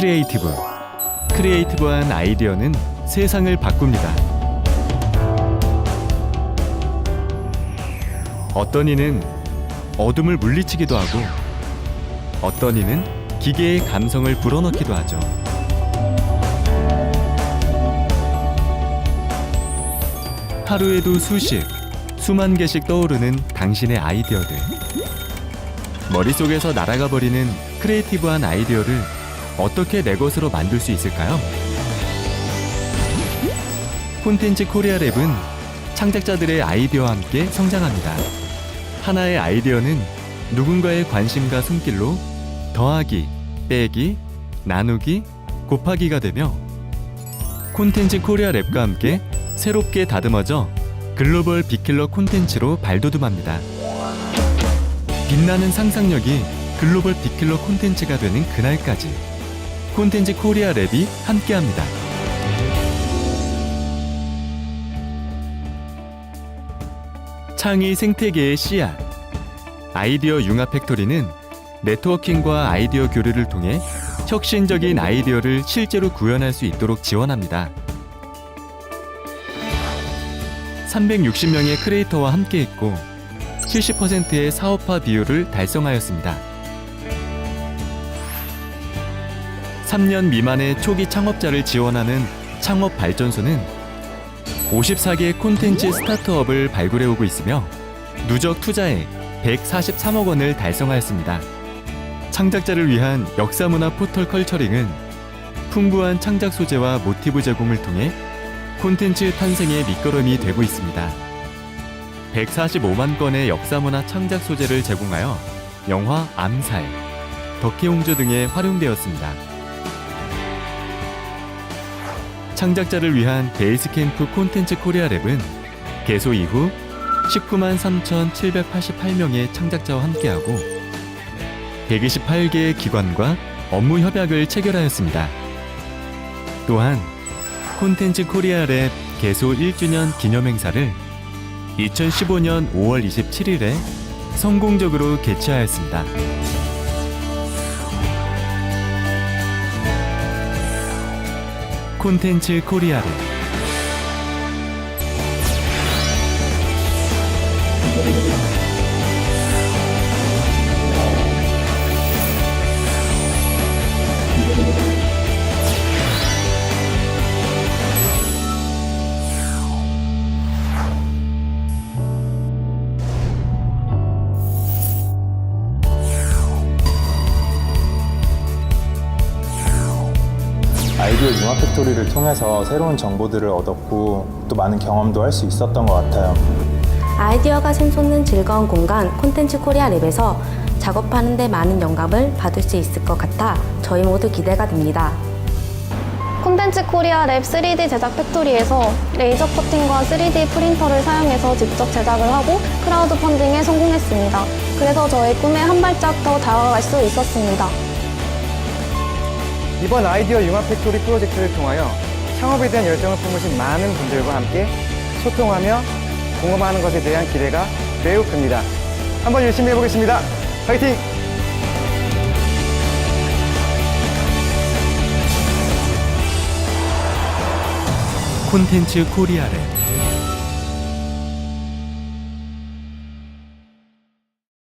크리에이티브. 크리에이티브한 아이디어는 세상을 바꿉니다. 어떤 이는 어둠을 물리치기도 하고 어떤 이는 기계의 감성을 불어넣기도 하죠. 하루에도 수십, 수만 개씩 떠오르는 당신의 아이디어들. 머릿속에서 날아가 버리는 크리에이티브한 아이디어를 어떻게 내 것으로 만들 수 있을까요? 콘텐츠 코리아 랩은 창작자들의 아이디어와 함께 성장합니다. 하나의 아이디어는 누군가의 관심과 손길로 더하기, 빼기, 나누기, 곱하기가 되며 콘텐츠 코리아 랩과 함께 새롭게 다듬어져 글로벌 빅킬러 콘텐츠로 발돋움합니다. 빛나는 상상력이 글로벌 빅킬러 콘텐츠가 되는 그날까지 콘텐츠 코리아 랩이 함께합니다. 창의 생태계의 씨앗 아이디어 융합 팩토리는 네트워킹과 아이디어 교류를 통해 혁신적인 아이디어를 실제로 구현할 수 있도록 지원합니다. 360명의 크리에이터와 함께했고 70%의 사업화 비율을 달성하였습니다. 3년 미만의 초기 창업자를 지원하는 창업 발전소는 54개 콘텐츠 스타트업을 발굴해오고 있으며 누적 투자액 143억 원을 달성하였습니다. 창작자를 위한 역사문화 포털 컬처링은 풍부한 창작 소재와 모티브 제공을 통해 콘텐츠 탄생의 밑거름이 되고 있습니다. 145만 건의 역사문화 창작 소재를 제공하여 영화 암살, 덕혜옹조 등에 활용되었습니다. 창작자를 위한 데이스 캠프 콘텐츠 코리아 랩은 개소 이후 19만 3,788명의 창작자와 함께하고 128개의 기관과 업무 협약을 체결하였습니다. 또한 콘텐츠 코리아 랩 개소 1주년 기념 행사를 2015년 5월 27일에 성공적으로 개최하였습니다. 콘텐츠 코리아 랩 아이디어 융합 팩토리를 통해서 새로운 정보들을 얻었고 또 많은 경험도 할 수 있었던 것 같아요. 아이디어가 샘솟는 즐거운 공간 콘텐츠 코리아 랩에서 작업하는 데 많은 영감을 받을 수 있을 것 같아 저희 모두 기대가 됩니다. 콘텐츠 코리아 랩 3D 제작 팩토리에서 레이저 커팅과 3D 프린터를 사용해서 직접 제작을 하고 크라우드 펀딩에 성공했습니다. 그래서 저의 꿈에 한 발짝 더 다가갈 수 있었습니다. 이번 아이디어 융합 팩토리 프로젝트를 통하여 창업에 대한 열정을 품으신 많은 분들과 함께 소통하며 공감하는 것에 대한 기대가 매우 큽니다. 한번 열심히 해보겠습니다. 화이팅! 콘텐츠 코리아 랩